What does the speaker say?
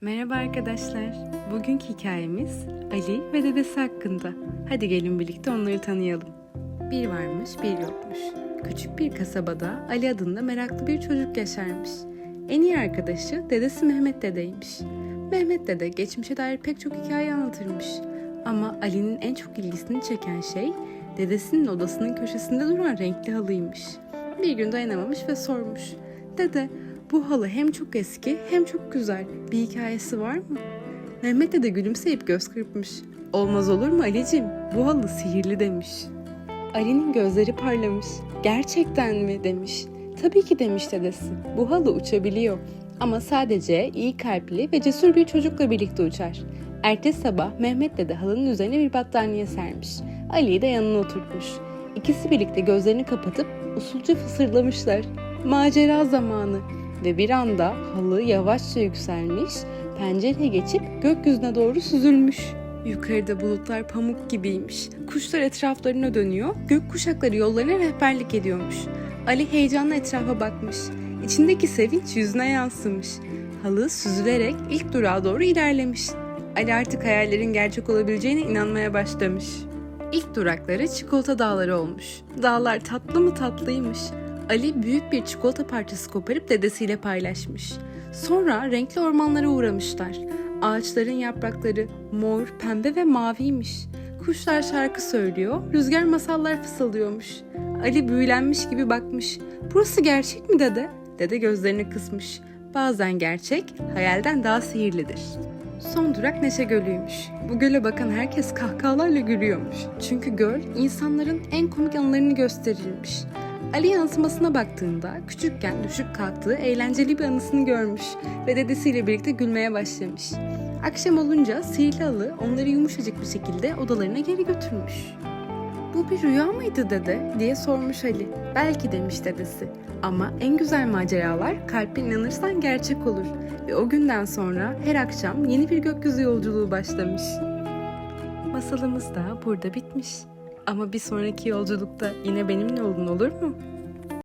Merhaba arkadaşlar. Bugünkü hikayemiz Ali ve dedesi hakkında. Hadi gelin birlikte onları tanıyalım. Bir varmış, bir yokmuş. Küçük bir kasabada Ali adında meraklı bir çocuk yaşarmış. En iyi arkadaşı dedesi Mehmet dedeymiş. Mehmet dede geçmişe dair pek çok hikaye anlatırmış. Ama Ali'nin en çok ilgisini çeken şey dedesinin odasının köşesinde duran renkli halıymış. Bir gün dayanamamış ve sormuş. Dede, bu halı hem çok eski hem çok güzel. Bir hikayesi var mı? Mehmet de gülümseyip göz kırpmış. Olmaz olur mu Ali'cim? Bu halı sihirli demiş. Ali'nin gözleri parlamış. Gerçekten mi demiş. Tabii ki demiş dedesi. Bu halı uçabiliyor. Ama sadece iyi kalpli ve cesur bir çocukla birlikte uçar. Ertesi sabah Mehmet dede halının üzerine bir battaniye sermiş. Ali'yi de yanına oturtmuş. İkisi birlikte gözlerini kapatıp usulca fısırdamışlar. Macera zamanı ve bir anda halı yavaşça yükselmiş, pencereye geçip gökyüzüne doğru süzülmüş. Yukarıda bulutlar pamuk gibiymiş. Kuşlar etraflarına dönüyor, gök kuşakları yollarına rehberlik ediyormuş. Ali heyecanla etrafa bakmış. İçindeki sevinç yüzüne yansımış. Halı süzülerek ilk durağa doğru ilerlemiş. Ali artık hayallerin gerçek olabileceğine inanmaya başlamış. İlk durakları çikolata dağları olmuş. Dağlar tatlı mı tatlıymış. Ali büyük bir çikolata parçası koparıp dedesiyle paylaşmış. Sonra renkli ormanlara uğramışlar. Ağaçların yaprakları mor, pembe ve maviymiş. Kuşlar şarkı söylüyor, rüzgar masallar fısıldıyormuş. Ali büyülenmiş gibi bakmış. Burası gerçek mi dede? Dede gözlerini kısmış. Bazen gerçek, hayalden daha sihirlidir. Son durak Neşe Gölü'ymüş. Bu göle bakan herkes kahkahalarla gülüyormuş. Çünkü göl insanların en komik anılarını gösterirmiş. Ali yansımasına baktığında küçükken düşüp kalktığı eğlenceli bir anısını görmüş ve dedesiyle birlikte gülmeye başlamış. Akşam olunca sihirli halı onları yumuşacık bir şekilde odalarına geri götürmüş. Bu bir rüya mıydı dede diye sormuş Ali. Belki demiş dedesi. Ama en güzel maceralar kalpten inanırsan gerçek olur. Ve o günden sonra her akşam yeni bir gökyüzü yolculuğu başlamış. Masalımız da burada bitmiş. Ama bir sonraki yolculukta yine benimle olun olur mu?